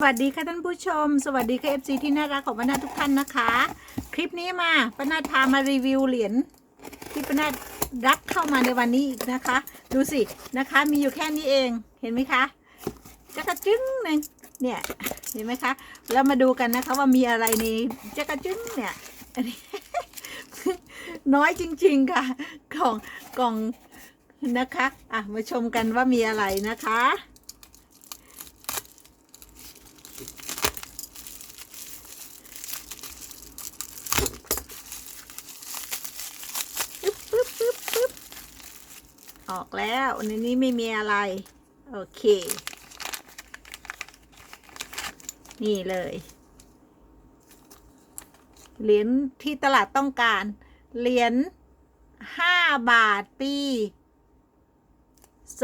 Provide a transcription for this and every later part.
สวัสดีค่ะท่านผู้ชม สวัสดีค่ะเอฟซีที่น่ารักของป้านาทุกท่านนะคะ คลิปนี้มาป้านาพามารีวิวเหรียญที่ป้านารับเข้ามาในวันนี้อีกนะคะ ดูสินะคะ มีอยู่แค่นี้เองเห็นไหมคะจักระจึ้งหนึ่งเนี่ยเห็นไหมคะแล้วมาดูกันนะคะว่ามีอะไรในจักระจึ้งเนี่ยอันนี้น้อยจริง ๆค่ะกล่องกล่องนะคะอะมาชมกันว่ามีอะไรนะคะ ปึ๊บปึ๊บปึ๊บปึ๊บ ออกแล้วในนี้ไม่มีอะไร โอเค นี่เลย เหรียญที่ตลาดต้องการ เหรียญห้าบาทปี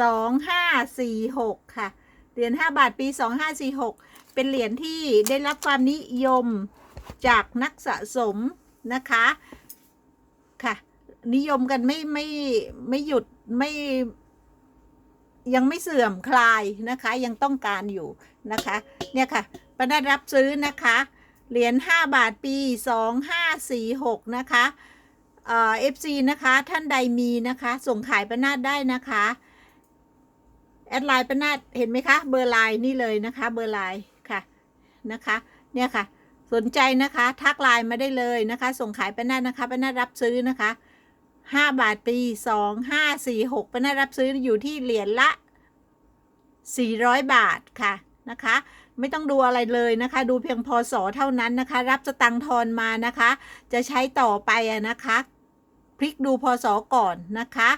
สองห้าสี่หกค่ะ เหรียญห้าบาทปีสองห้าสี่หกเป็นเหรียญที่ได้รับความนิยมจากนักสะสมนะคะ ค่ะ นิยมกันไม่ไม่ไม่หยุด ไม่ยังไม่เสื่อมคลายนะคะ ยังต้องการอยู่นะคะ เนี่ยค่ะปนัดรับซื้อนะคะ เหรียญ5บาทปี 2546 นะคะเอ่อฟซีนะคะ ท่านใดมีนะคะ ส่งขายปนาดได้นะคะ แอดไลน์ปนาดเห็นไหมคะ เบอร์ไลน์นี่เลยนะคะ เบอร์ไลน์ค่ะนะคะ เนี่ยค่ะ สนใจนะคะ ทักไลน์มาได้เลยนะคะ ส่งขายปนาดนะคะปนาดรับซื้อนะคะ 5 บาทปี 2 5 4 6ประนาดรับซื้ออยู่ที่เหรียญละ 400 บาทค่ะนะคะ ไม่ต้องดูอะไรเลยนะคะ ดูเพียงพศเท่านั้นนะคะ รับสตังทอนมานะคะ จะใช้ต่อไปอะนะคะพลิกดูพศก่อนนะคะ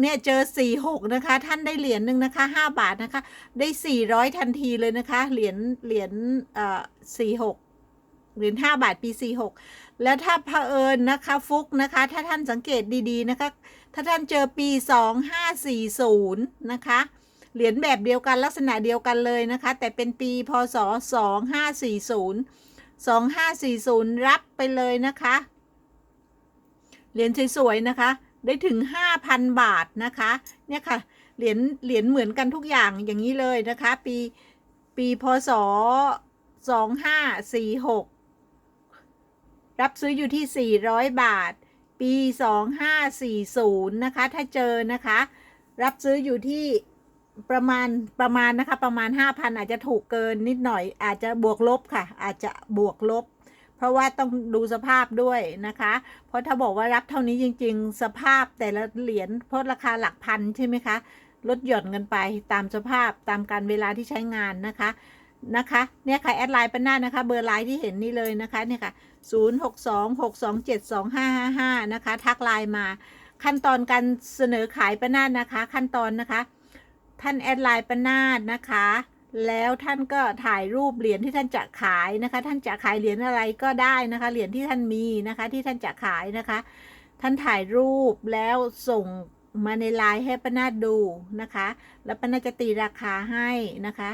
เนี่ยเจอ 46 นะคะ ท่านได้เหรียญหนึ่งนะคะ 5 บาทนะคะ ได้ 400 ทันทีเลยนะคะ เหรียญ เหรียญเอ่อ46 เหรียญ 5 บาท ปี 46 แล้วถ้าเผอิญนะคะฟุกนะคะ ถ้าท่านสังเกตดีๆนะคะ ถ้าท่านเจอปี 2540 นะคะ เหรียญแบบเดียวกันลักษณะเดียวกันเลยนะคะ แต่เป็นปีพศ 2540 2540 รับไปเลยนะคะ เหรียญสวยๆนะคะ ได้ถึง 5,000 บาทนะคะ เนี่ยค่ะ เหรียญเหรียญเหมือนกันทุกอย่างอย่างนี้เลยนะคะ ปีปีพศ 2546 รับซื้ออยู่ที่ 400 บาท ปี 2540 นะคะ ถ้าเจอนะคะ รับซื้ออยู่ที่ประมาณประมาณนะคะ ประมาณ 5,000 อาจจะถูกเกินนิดหน่อย อาจจะบวกลบค่ะ อาจจะบวกลบ เพราะว่าต้องดูสภาพด้วยนะคะ เพราะถ้าบอกว่ารับเท่านี้จริง ๆ สภาพแต่ละเหรียญเพราะราคาหลักพันใช่ไหมคะลดหย่อนกันไปตามสภาพตามการเวลาที่ใช้งานนะคะ นะคะเนี่ยค่ะแอดไลน์ปนหน้านะคะ เบอร์ไลน์ที่เห็นนี่เลยนะคะเนี่ยค่ะ 0 6 2 6 2 7 2 5 5 5 นะคะ ทักไลน์มา ขั้นตอนการเสนอขายปนานะคะ ขั้นตอนนะคะ ท่านแอดไลน์ปนานะคะ แล้วท่านก็ถ่ายรูปเหรียญที่ท่านจะขายนะคะ ท่านจะขายเหรียญอะไรก็ได้นะคะเหรียญที่ท่านมีนะคะ ที่ท่านจะขายนะคะ ท่านถ่ายรูปแล้วส่งมาในไลน์ให้ป้านาดูนะคะ แล้วป้านาจะตีราคาให้นะคะ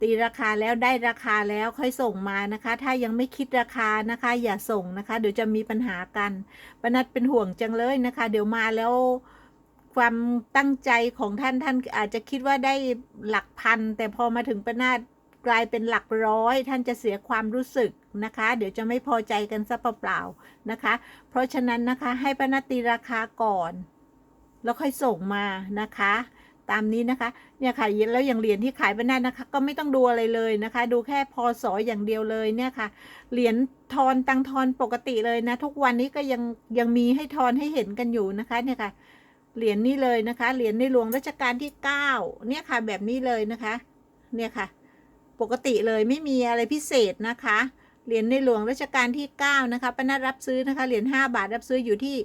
ตีราคาแล้วได้ราคาแล้วค่อยส่งมานะคะ ถ้ายังไม่คิดราคานะคะ อย่าส่งนะคะ เดี๋ยวจะมีปัญหากันปนาดเป็นห่วงจังเลยนะคะ เดี๋ยวมาแล้วความตั้งใจของท่านท่านอาจจะคิดว่าได้หลักพัน แต่พอมาถึงปนาดกลายเป็นหลักร้อย ท่านจะเสียความรู้สึกนะคะ เดี๋ยวจะไม่พอใจกันซะเปล่าๆนะคะ เพราะฉะนั้นนะคะให้ปนาดตีราคาก่อน แล้วค่อยส่งมานะคะ ตามนี้นะคะ เนี่ยค่ะแล้วอย่างเหรียญที่ขายไประนาดนะคะ ก็ไม่ต้องดูอะไรเลยนะคะ ดูแค่พศอย่างเดียวเลยเนี่ยค่ะ เหรียญทอนตังทอนปกติเลยนะ ทุกวันนี้ก็ยังยังมีให้ทอนให้เห็นกันอยู่นะคะเนี่ยค่ะ เหรียญนี่เลยนะคะ เหรียญในหลวงรัชกาลที่เก้าเนี่ยค่ะแบบนี้เลยนะคะ เนี่ยค่ะ ปกติเลยไม่มีอะไรพิเศษนะคะ เหรียญในหลวงรัชกาลที่เก้านะคะป้านัดรับซื้อนะคะ เหรียญห้าบาทรับซื้ออยู่ที่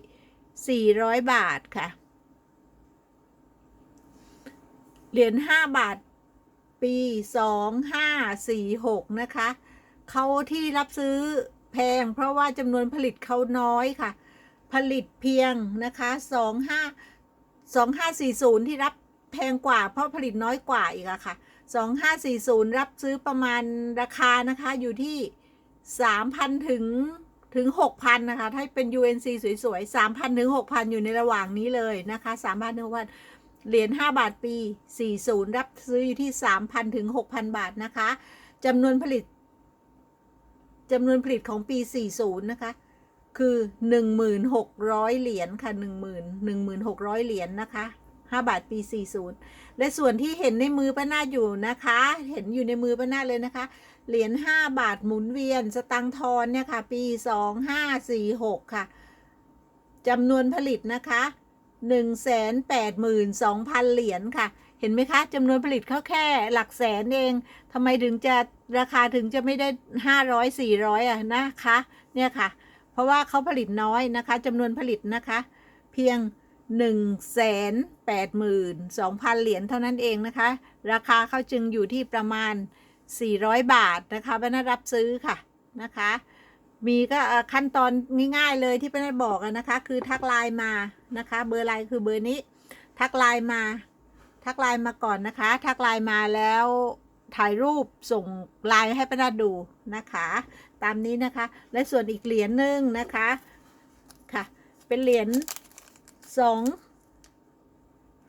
สี่ร้อยบาทค่ะ เหรียญห้าบาท ปีสองห้าสี่หกนะคะเขาที่รับซื้อแพง เพราะว่าจำนวนผลิตเขาน้อยค่ะ ผลิตเพียงนะคะสองห้าสองห้าสี่ศูนย์ที่รับแพงกว่าเพราะผลิตน้อยกว่าอีกอะค่ะสองห้าสี่ศูนย์รับซื้อประมาณราคานะคะอยู่ที่สามพันถึงถึงหกพันนะคะ ถ้าเป็น UNC สวยๆสามพันถึงหกพันอยู่ในระหว่างนี้เลยนะคะสามพันถึงหกพัน เหรียญห้าบาทปีสี่ศูนย์รับซื้ออยู่ที่สามพันถึงหกพันบาทนะคะจำนวนผลิตจำนวนผลิตของปี 40 นะคะ คือ 1,600 เหรียญค่ะ 10,000 1,600 เหรียญนะคะ 5 บาทปี 40 และส่วนที่เห็นในมือป้านาอยู่นะคะ เห็นอยู่ในมือป้านาเลยนะคะ เหรียญ 5 บาทหมุนเวียน สตังทอนเนี่ยค่ะ ปี 2546 ค่ะจำนวนผลิตนะคะ 182,000 เหรียญค่ะ เห็นไหมคะจำนวนผลิตเขาแค่หลักแสนเองทำไมถึงจะราคาถึงจะไม่ได้ 500 400อะนะคะเนี่ยค่ะ เพราะว่าเขาผลิตน้อยนะคะจำนวนผลิตนะคะ เพียง 182,000 เหรียญเท่านั้นเองนะคะ ราคาเขาจึงอยู่ที่ประมาณ 400 บาทนะคะป้านรับซื้อค่ะนะคะ มีก็ขั้นตอนง่ายๆเลยที่ป้านาบอกนะคะ คือทักไลน์มานะคะ เบอร์ไลน์คือเบอร์นี้ ทักไลน์มา ทักไลน์มาก่อนนะคะ ทักไลน์มาแล้วถ่ายรูปส่งไลน์ให้ป้านาดูนะคะ ตามนี้นะคะ และส่วนอีกเหรียญหนึ่งนะคะค่ะ เป็นเหรียญสอง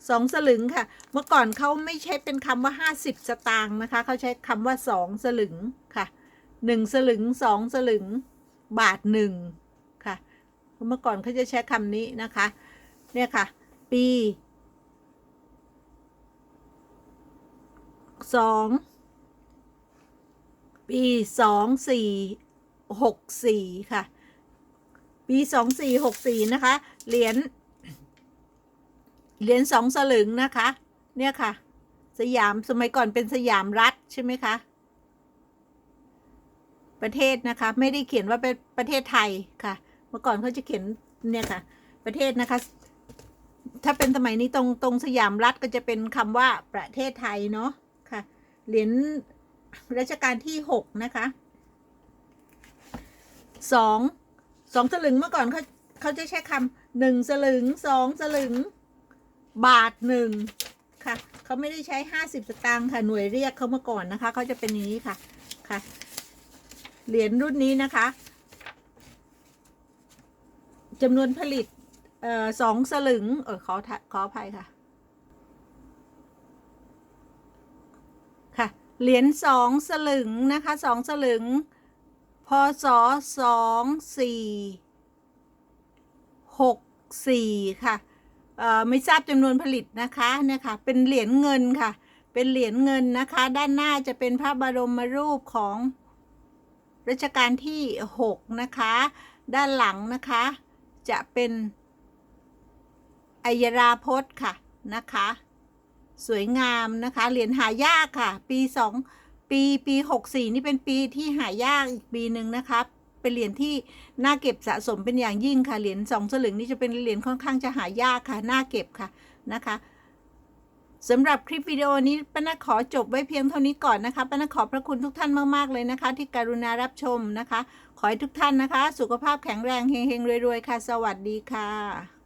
สองสลึงค่ะ เมื่อก่อนเขาไม่ใช้เป็นคำว่าห้าสิบสตางค์นะคะเขาใช้คำว่าสองสลึงค่ะหนึ่งสลึงสองสลึง บาทหนึ่งค่ะ เมื่อก่อนเขาจะใช้คำนี้นะคะ เนี่ยค่ะ ปีสองปีสองสี่หกสี่ค่ะ ปีสองสี่หกสี่นะคะ เหรียญ เหรียญสองสลึงนะคะ เนี่ยค่ะ สยามสมัยก่อนเป็นสยามรัฐใช่ไหมคะ ประเทศนะคะ ไม่ได้เขียนว่าเป็นประเทศไทยค่ะ เมื่อก่อนเขาจะเขียนเนี่ยค่ะ ประเทศนะคะ ถ้าเป็นสมัยนี้ตรงตรงสยามรัฐก็จะเป็นคำว่าประเทศไทยเนาะค่ะเหรียญรัชกาลที่หกนะคะสองสองสลึงเมื่อก่อนเขาเขาจะใช้คำหนึ่งสลึงสองสลึง บาทหนึ่งค่ะเขาไม่ได้ใช้ห้าสิบสตางค์ค่ะหน่วยเรียกเขาเมื่อก่อนนะคะเขาจะเป็นอย่างนี้ค่ะค่ะ เหรียญรุ่นนี้นะคะจำนวนผลิตออสองสลึง เออขอขออภัยค่ะ ค่ะ เหรียญสองสลึงนะคะสองสลึง พศสองสี่หกสี่ค่ะไม่ทราบจำนวนผลิตนะคะเนี่ยค่ะ เป็นเหรียญเงินค่ะ เป็นเหรียญเงินนะคะ ด้านหน้าจะเป็นพระบรมรูปของ รัชกาลที่หกนะคะ ด้านหลังนะคะ จะเป็นอัยราพจน์ค่ะนะคะ สวยงามนะคะเหรียญหายากค่ะ ปีสองปีปีหกสี่นี่เป็นปีที่หายากอีกปีหนึ่งนะคะเป็นเหรียญที่น่าเก็บสะสมเป็นอย่างยิ่งค่ะเหรียญสองสลึงนี่จะเป็นเหรียญค่อนข้างจะหายากค่ะน่าเก็บค่ะนะคะ สำหรับคลิปวิดีโอนี้ป้านาขอจบไว้เพียงเท่านี้ก่อนนะคะป้านาขอบพระคุณทุกท่านมากๆเลยนะคะ ที่กรุณารับชมนะคะ ขอให้ทุกท่านนะคะ สุขภาพแข็งแรงเฮงๆรวยๆค่ะ สวัสดีค่ะ